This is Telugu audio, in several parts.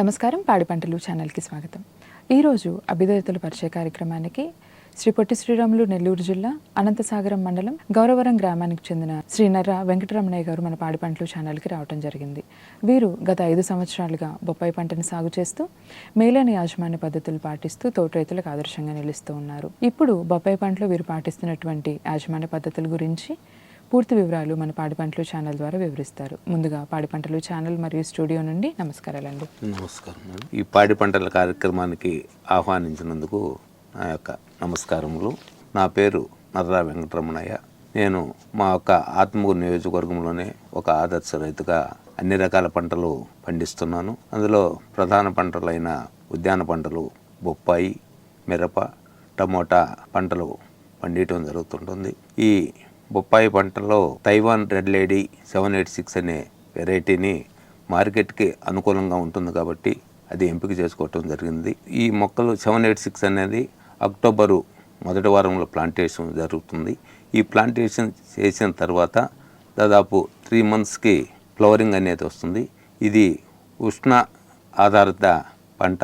నమస్కారం పాడి పంటలు ఛానల్కి స్వాగతం. ఈరోజు అభ్యుదయతల పరిచయ కార్యక్రమానికి శ్రీ పొట్టి శ్రీరాములు నెల్లూరు జిల్లా అనంతసాగరం మండలం గౌరవరం గ్రామానికి చెందిన శ్రీ నర్ర వెంకటరమణయ్య గారు మన పాడి పంటలు ఛానల్కి రావడం జరిగింది. వీరు గత ఐదు సంవత్సరాలుగా బొప్పాయి పంటను సాగు చేస్తూ మేలైన యాజమాన్య పద్ధతులు పాటిస్తూ తోట రైతులకు ఆదర్శంగా నిలుస్తూ ఉన్నారు. ఇప్పుడు బొప్పాయి పంటలో వీరు పాటిస్తున్నటువంటి యాజమాన్య పద్ధతుల గురించి పూర్తి వివరాలు మన పాడి పంటలు ఛానల్ ద్వారా వివరిస్తారు. ముందుగా పాడి పంటలు ఛానల్ మరియు స్టూడియో నుండి నమస్కారాలండి. నమస్కారం ఈ పాడి పంటల కార్యక్రమానికి ఆహ్వానించినందుకు నా యొక్క నమస్కారములు. నా పేరు నర్రా వెంకటరమణయ్య. నేను మా యొక్క ఆత్మకూరు నియోజకవర్గంలోనే ఒక ఆదర్శ రైతుగా అన్ని రకాల పంటలు పండిస్తున్నాను. అందులో ప్రధాన పంటలైన ఉద్యాన పంటలు బొప్పాయి మిరప టమోటా పంటలు పండియటం జరుగుతుంటుంది. ఈ బొప్పాయి పంటలో Taiwan red lady seven eight six అనే వెరైటీని మార్కెట్కి అనుకూలంగా ఉంటుంది కాబట్టి అది ఎంపిక చేసుకోవటం జరిగింది. ఈ మొక్కలు సెవెన్ ఎయిట్ సిక్స్ అనేది అక్టోబరు మొదటి వారంలో ప్లాంటేషన్ జరుగుతుంది. ఈ ప్లాంటేషన్ చేసిన తర్వాత దాదాపు త్రీ మంత్స్కి ఫ్లవరింగ్ అనేది వస్తుంది. ఇది ఉష్ణ ఆధారిత పంట.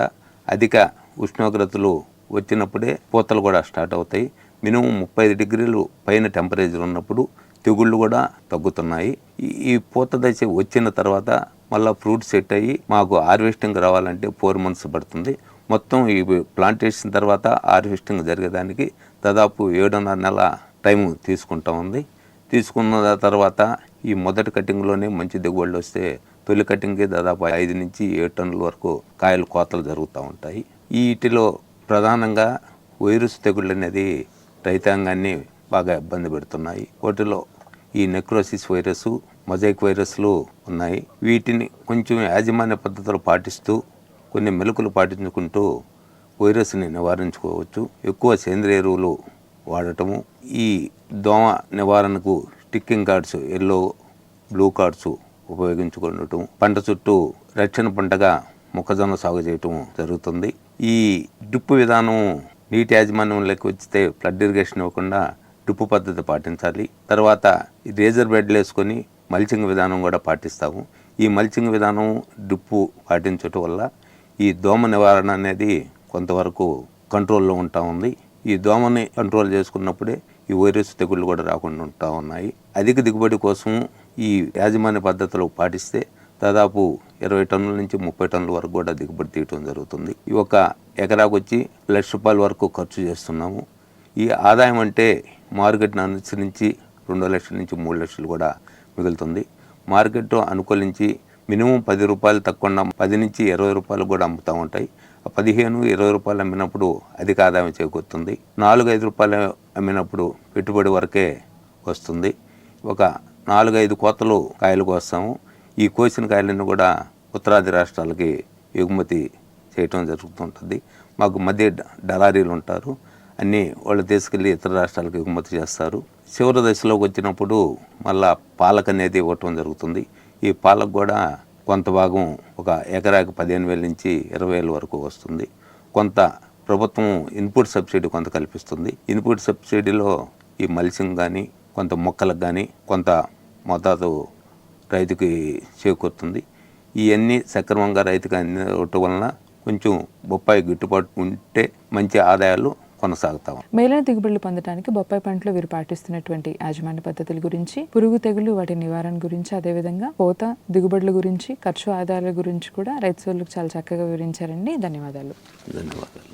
అధిక ఉష్ణోగ్రతలు వచ్చినప్పుడే పూతలు కూడా స్టార్ట్ అవుతాయి. మినిమం ముప్పై ఐదు డిగ్రీలు పైన టెంపరేచర్ ఉన్నప్పుడు తెగుళ్ళు కూడా తగ్గుతున్నాయి. ఈ- ఈ పూత దశ వచ్చిన తర్వాత మళ్ళీ ఫ్రూట్ సెట్ అయ్యి మాకు హార్వెస్టింగ్ రావాలంటే ఫోర్ మంత్స్ పడుతుంది. మొత్తం ఈ ప్లాంటేషన్ తర్వాత హార్వెస్టింగ్ జరిగేదానికి దాదాపు ఏడున్నర నెల టైం తీసుకుంటా ఉంది. తీసుకున్న తర్వాత ఈ మొదటి కటింగ్లోనే మంచి దిగుబడులు వస్తే తొలి కటింగ్కి దాదాపు ఐదు నుంచి ఏడు టన్నుల వరకు కాయలు కోతలు జరుగుతూ ఉంటాయి. వీటిలో ప్రధానంగా వైరస్ తెగుళ్ళు అనేది రైతాంగాన్ని బాగా ఇబ్బంది పెడుతున్నాయి. వాటిలో ఈ నెక్రోసిస్ వైరస్ మొజైక్ వైరస్లు ఉన్నాయి. వీటిని కొంచెం యాజమాన్య పద్ధతులు పాటిస్తూ కొన్ని మెలకులు పాటించుకుంటూ వైరస్ని నివారించుకోవచ్చు. ఎక్కువ సేంద్రియ ఎరువులు వాడటము ఈ దోమ నివారణకు sticking cards yellow blue cards ఉపయోగించుకోవటం పంట చుట్టూ రక్షణ పంటగా మొక్కజొన్న సాగు చేయటం జరుగుతుంది. ఈ డ్రిప్ విధానం నీటి యాజమాన్యం లెక్క వచ్చితే ఫ్లడ్ ఇరిగేషన్ ఇవ్వకుండా డ్రిప్ పద్ధతి పాటించాలి. తర్వాత రేజర్ బెడ్లు వేసుకొని మల్చింగ్ విధానం కూడా పాటిస్తాము. ఈ మల్చింగ్ విధానం డ్రిప్పు పాటించటం వల్ల ఈ దోమ నివారణ అనేది కొంతవరకు కంట్రోల్లో ఉంటా ఉంది. ఈ దోమని కంట్రోల్ చేసుకున్నప్పుడే ఈ వైరస్ తెగుళ్ళు కూడా రాకుండా ఉంటా ఉన్నాయి. అధిక దిగుబడి కోసం ఈ యాజమాన్య పద్ధతులు పాటిస్తే దాదాపు ఇరవై టన్నుల నుంచి ముప్పై టన్నుల వరకు కూడా దిగుబడి తీయటం జరుగుతుంది. ఈ యొక్క ఎకరాకు వచ్చి లక్ష రూపాయల వరకు ఖర్చు చేస్తున్నాము. ఈ ఆదాయం అంటే మార్కెట్ను అనుసరించి రెండు లక్షల నుంచి మూడు లక్షలు కూడా మిగులుతుంది. మార్కెట్ అనుకూలించి మినిమం పది రూపాయలు తక్కువ పది నుంచి ఇరవై రూపాయలు కూడా అమ్ముతూ ఉంటాయి. ఆ పదిహేను ఇరవై రూపాయలు అమ్మినప్పుడు అధిక ఆదాయం చేకూరుతుంది. నాలుగు ఐదు రూపాయలు అమ్మినప్పుడు పెట్టుబడి వరకే వస్తుంది. ఒక నాలుగైదు కోతలు కాయలు కోస్తాము ఈ కోసిన కాయలను కూడా ఉత్తరాది రాష్ట్రాలకి ఎగుమతి చేయటం జరుగుతుంటుంది. మాకు మధ్య డలారీలు దళారీలు ఉంటారు. అన్నీ వాళ్ళు తీసుకెళ్ళి ఇతర రాష్ట్రాలకు ఎగుమతి చేస్తారు. చివరి దశలోకి వచ్చినప్పుడు మళ్ళా పాలక అనేది ఇవ్వటం జరుగుతుంది. ఈ పాలకు కూడా కొంత భాగం ఒక ఎకరాకి పదిహేను వేల నుంచి ఇరవై వేల వరకు వస్తుంది. కొంత ప్రభుత్వం ఇన్పుట్ సబ్సిడీ కొంత కల్పిస్తుంది. ఇన్పుట్ సబ్సిడీలో ఈ మల్సింగ్ కానీ కొంత మొక్కలకు కానీ కొంత మోతాదు రైతుకి చేకూరుతుంది. ఇవన్నీ సక్రమంగా రైతుకి అందటం వలన కొంచెం బొప్పాయి గిట్టుబాటు ఉంటే మంచి ఆదాయాలు కొనసాగుతాం. మేలైన దిగుబడులు పొందడానికి బొప్పాయి పంటలో వీరు పాటిస్తున్నటువంటి యాజమాన్య పద్ధతుల గురించి పురుగు తెగులు వాటి నివారణ గురించి అదేవిధంగా పోత దిగుబడుల గురించి ఖర్చు ఆదాయాల గురించి కూడా రైతు చాలా చక్కగా వివరించారండి. ధన్యవాదాలు. ధన్యవాదాలు.